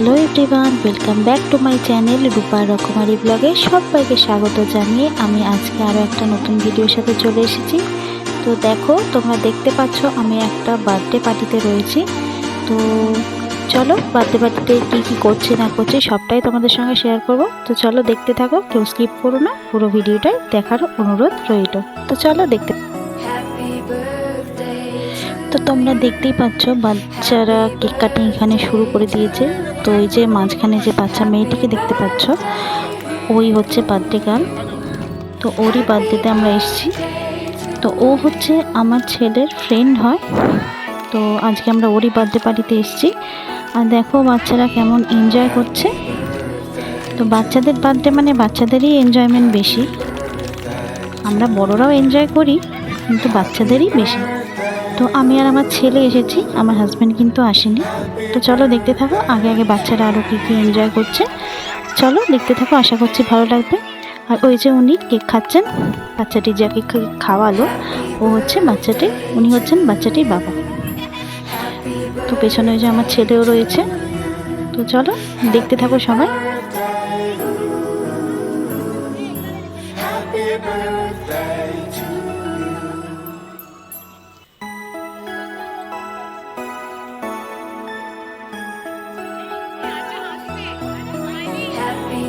Hello everyone welcome back to my channel Rupa Rokomari ব্লগে সবাইকে স্বাগত জানিয়ে আমি আজকে আরও একটা নতুন ভিডিওর সাথে চলে এসেছি। তো দেখো, তোমরা দেখতে পাচ্ছ আমি একটা বার্থডে পার্টিতে রয়েছি। তো চলো বার্থডে পার্টিতে কী কী করছি না করছি সবটাই তোমাদের সঙ্গে শেয়ার করব। তো চলো দেখতে থাকো, কেউ স্কিপ করো না, পুরো ভিডিওটাই দেখার অনুরোধ রইল। তো চলো দেখতে তো তোমরা দেখতেই পাচ্ছ, বাচ্চারা কেক কাটিং এখানে শুরু করে দিয়েছে। তো এই যে মাঝখানে যে বাচ্চা মেয়েটিকে দেখতে পাচ্ছ, ওই হচ্ছে বার্থডে গার্ল তো ওরই বার্থডেতে আমরা এসেছি। তো ও হচ্ছে আমার ছেলের ফ্রেন্ড হয়। তো আজকে আমরা ওরই বার্থডে পার্টিতে এসেছি। আর দেখো বাচ্চারা কেমন এনজয় করছে। তো বাচ্চাদের বার্থডে মানে বাচ্চাদেরই এনজয়মেন্ট বেশি। আমরা বড়রাও এনজয় করি, কিন্তু বাচ্চাদেরই বেশি। তো আমি আর আমার ছেলে এসেছি, আমার হাজব্যান্ড কিন্তু আসেনি। তো চলো দেখতে থাকো, আগে আগে বাচ্চারা আরও কী কী এনজয় করছে। চলো দেখতে থাকো, আশা করছি ভালো লাগবে। আর ওই যে উনি কেক খাচ্ছেন, বাচ্চাটি যাকে খাওয়ালো, ও হচ্ছে বাচ্চাটি, উনি হচ্ছেন বাচ্চাটির বাবা। তো পেছনে ওই যে আমার ছেলেও রয়েছে। তো চলো দেখতে থাকো সবাই।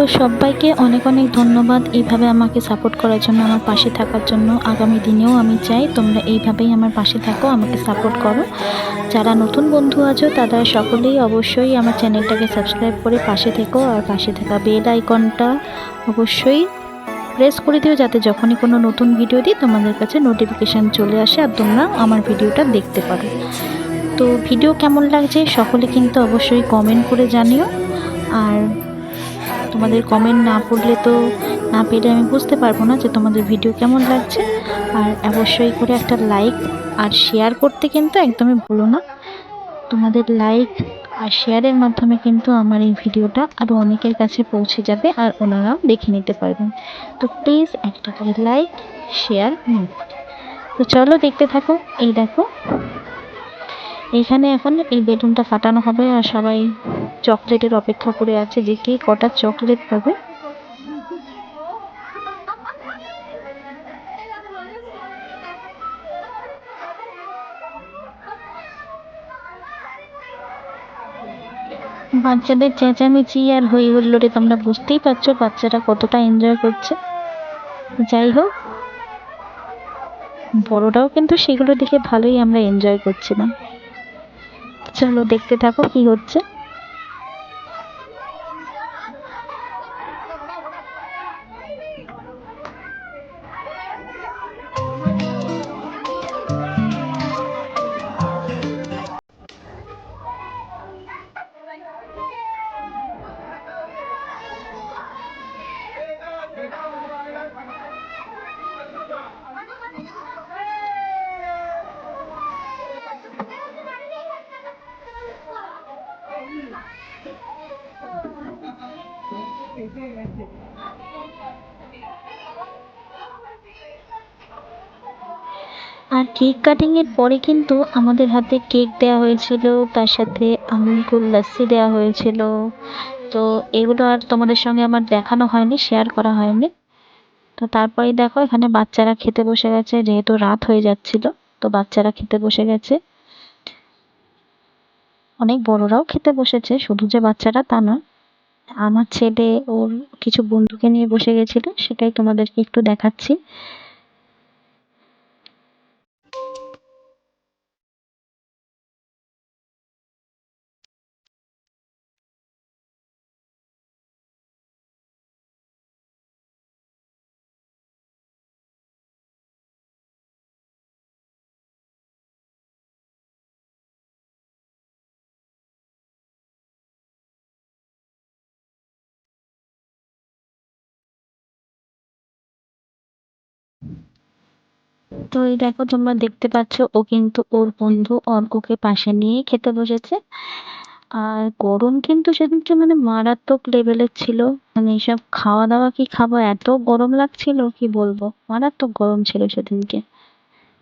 তো সবাইকে অনেক অনেক ধন্যবাদ এইভাবে আমাকে সাপোর্ট করার জন্য, আমার পাশে থাকার জন্য। আগামী দিনেও আমি চাই তোমরা এইভাবেই আমার পাশে থাকো, আমাকে সাপোর্ট করো। যারা নতুন বন্ধু আছো, তারা সকলেই অবশ্যই আমার চ্যানেলটাকে সাবস্ক্রাইব করে পাশে থেকো আর পাশে থাকা বেল আইকনটা অবশ্যই প্রেস করে দিও যাতে যখনই কোনো নতুন ভিডিও দিই, তোমাদের কাছে নোটিফিকেশান চলে আসে আর তোমরা আমার ভিডিওটা দেখতে পারো। তো ভিডিও কেমন লাগছে? সকলে কিন্তু অবশ্যই কমেন্ট করে জানিও। আর তোমাদের কমেন্ট না পড়লে তো না পেলে আমি বুঝতে পারব না যে তোমাদের ভিডিও কেমন লাগছে। আর অবশ্যই করে একটা লাইক আর শেয়ার করতে কিন্তু একদমই ভুলো না। তোমাদের লাইক আর শেয়ারের মাধ্যমে কিন্তু আমার এই ভিডিওটা আরও অনেকের কাছে পৌঁছে যাবে আর ওনারাও দেখে নিতে পারবেন। তো প্লিজ একটা করে লাইক শেয়ার তো চলো দেখতে থাকো, এই দেখো। এইখানে এখন এই বেলুনটা ফাটানো হবে আর সবাই চকলেটের অপেক্ষা করে আছে যে কে কটা চকলেট পাবে। বাচ্চাদের চেঁচামেচি আর হই হুল্লোড়ে তোমরা বুঝতেই পারছ বাচ্চারা কতটা এনজয় করছে। যাই হোক, বড়রাও কিন্তু সেগুলো দেখে ভালোই আমরা এনজয় করছিলাম। চলো দেখতে থাকো কি হচ্ছে। আর কেক কাটিং এর পরে কিন্তু আমাদের হাতে কেক দেওয়া হয়েছিল, তার সাথে আমুল কুল লাস্সি দেওয়া হয়েছিল। তো এগুলো আর তোমাদের সঙ্গে আমার দেখানো হয়নি শেয়ার করা হয়নি। তো তারপরে দেখো, এখানে বাচ্চারা খেতে বসে গেছে, যেহেতু রাত হয়ে যাচ্ছিল, তো বাচ্চারা খেতে বসে গেছে। অনেক বড়রাও খেতে বসেছে, শুধু যে বাচ্চারা তা নয়। আমার ছেলে ওর কিছু বন্ধুকে নিয়ে বসে গেছিল সেটাই তোমাদেরকে একটু দেখাচ্ছি। তো এই দেখো তোমরা দেখতে পাচ্ছ, ও কিন্তু ওর বন্ধু অর্ককে পাশে নিয়ে খেতে বসেছে। আর গরম কিন্তু সেদিনকে মানে মারাত্মক লেভেলের ছিল। মানে এইসব খাওয়া দাওয়া কি খাব? এত গরম লাগছিল, কি বলব? মারাত্মক গরম ছিল সেদিনকে।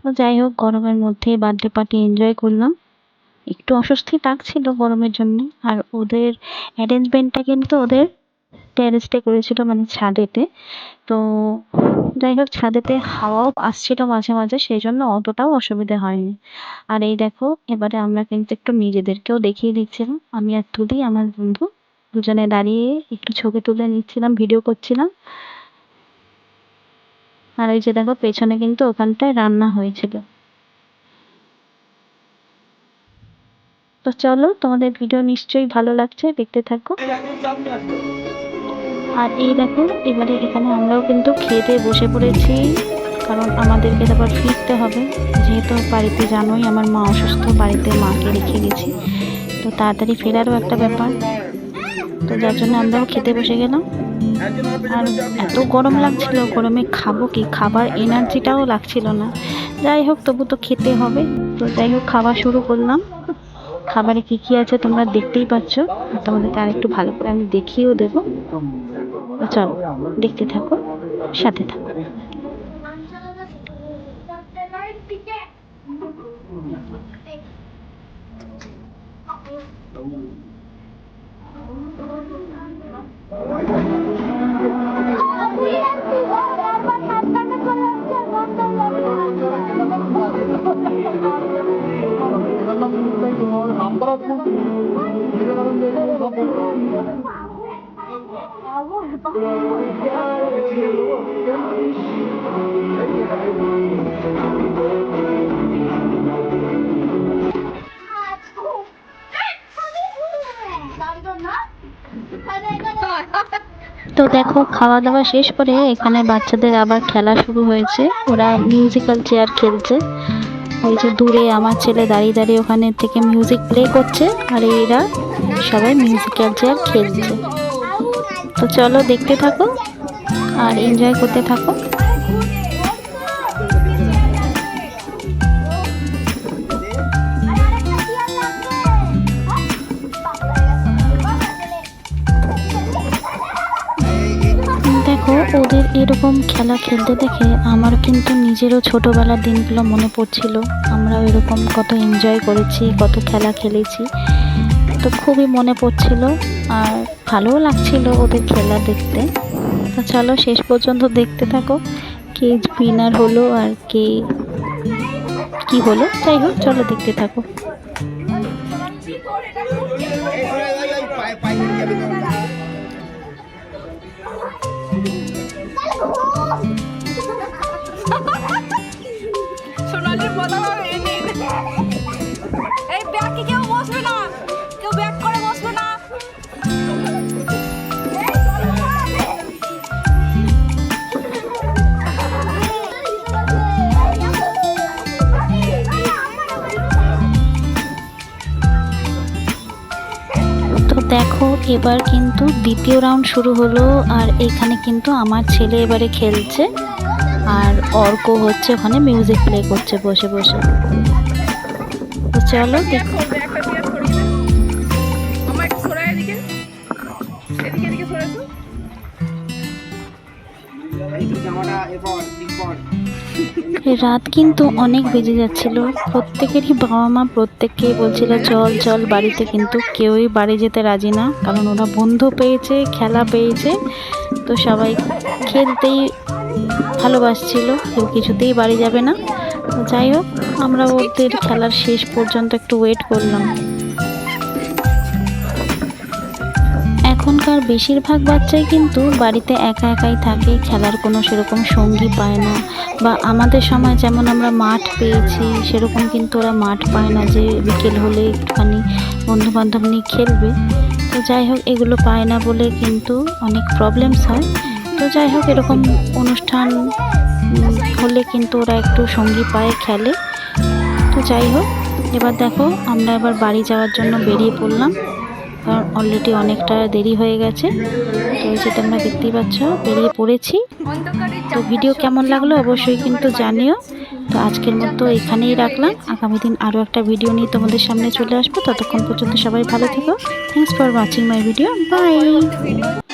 তো যাই হোক, গরমের মধ্যে বার্থডে পার্টি এনজয় করলাম। একটু অস্বস্তি লাগছিল গরমের জন্য। আর ওদের অ্যারেঞ্জমেন্টটা কিন্তু ওদের টেরেসে করেছিল মানে ছাদেতে। তো যাই হোক, ছাদেতে হাওয়াও আসছিল মাঝে মাঝে, সেই জন্য অতটাও অসুবিধা হয়নি। আর এই দেখো, এবারে আমরা কিন্তু একটু নিজেদেরকেও দেখিয়ে দিচ্ছিলাম। আমি আর তুলি, আমার বন্ধু, দুজনে দাঁড়িয়ে একটু ছবি তুলে নিচ্ছিলাম, ভিডিও করছিলাম। আর এই যে দেখো, পেছনে কিন্তু ওখানটায় রান্না হয়েছিল। তো চলো, তোমাদের ভিডিও নিশ্চয়ই ভালো লাগছে, দেখতে থাকো। আর এই দেখো, এবারে এখানে আমরাও কিন্তু খেতে বসে পড়েছি, কারণ আমাদেরকে আবার ফিরতে হবে। যেহেতু বাড়িতে জানোই আমার মা অসুস্থ, বাড়িতে মাকে রেখে গেছি। তো তাড়াতাড়ি ফেরারও একটা ব্যাপার। তো যার জন্য আমরাও খেতে বসে গেলাম। আর এত গরম লাগছিল, গরমে খাব কি? খাবার এনার্জিটাও লাগছিল না। যাই হোক, তবু তো খেতে হবে। তো যাই হোক, খাওয়া শুরু করলাম। খাবারে কি কি আছে তোমরা দেখতেই পাচ্ছ। আর তোমাদেরকে আরেকটু ভালো করে আমি দেখিয়েও দেবো। চলো দেখতে থাকো সাথে থাকো। তো দেখো খাওয়া দাওয়া শেষ করে এখানে বাচ্চাদের আবার খেলা শুরু হয়েছে। ওরা মিউজিক্যাল চেয়ার খেলছে। ওই যে দূরে আমার ছেলে দাঁড়িয়ে দাঁড়িয়ে ওখানে থেকে মিউজিক প্লে করছে, আর এরা সবাই মিউজিক্যাল চেয়ার খেলছে। তো চলো দেখতে থাকো আর এনজয় করতে থাকো। দেখো, ওদের এরকম খেলা খেলতে দেখে আমার কিন্তু নিজেরও ছোটবেলার দিনগুলো মনে পড়ছিল। আমরাও এরকম কত এনজয় করেছি, কত খেলা খেলেছি। তো খুবই মনে পড়ছিল আর ভালোও লাগছিল ওদের খেলা দেখতে। তো চলো শেষ পর্যন্ত দেখতে থাকো কে উইনার হলো আর কে কি হলো। যাই হোক, চলো দেখতে থাকো। সোনালির এবার কিন্তু দ্বিতীয় রাউন্ড শুরু হলো আর এখানে কিন্তু আমার ছেলে এবারে খেলছে আর অর্ক হচ্ছে ওখানে মিউজিক প্লে করছে বসে বসে। তো চলো দেখো। রাত কিন্তু অনেক বেজে যাচ্ছিল। প্রত্যেকেরই বাবা মা প্রত্যেককেই বলছিল, চল চল, বাড়িতে কিন্তু কেউই বাড়ি যেতে রাজি না। কারণ ওরা বন্ধু পেয়েছে, খেলা পেয়েছে, তো সবাই খেলতেই ভালোবাসছিল, কেউ কিছুতেই বাড়ি যাবে না। যাই হোক, আমরা ওদের খেলার শেষ পর্যন্ত একটু ওয়েট করলাম। এখনকার বেশিরভাগ বাচ্চাই কিন্তু বাড়িতে একা একাই থাকে, খেলার কোনো সেরকম সঙ্গী পায় না। বা আমাদের সময় যেমন আমরা মাঠ পেয়েছি, সেরকম কিন্তু ওরা মাঠ পায় না যে বিকেল হলে একটুখানি বন্ধু বান্ধব নিয়ে খেলবে। তো যাই হোক, এগুলো পায় না বলে কিন্তু অনেক প্রবলেমস হয়। তো যাই হোক, এরকম অনুষ্ঠান হলে কিন্তু ওরা একটু সঙ্গী পায়, খেলে। তো যাই হোক, এবার দেখো আমরা এবার বাড়ি যাওয়ার জন্য বেরিয়ে পড়লাম। কারণ অলরেডি অনেকটা দেরি হয়ে গেছে। তো ওই যে তোমরা দেখতেই পাচ্ছ, বেরিয়ে পড়েছি। তো ভিডিও কেমন লাগল অবশ্যই কিন্তু জানিও। তো আজকের মতো এখানেই রাখলাম। আগামী দিন আরও একটা ভিডিও নিয়ে তোমাদের সামনে চলে আসব। ততক্ষণ পর্যন্ত সবাই ভালো থেকো। Thanks for watching my video bye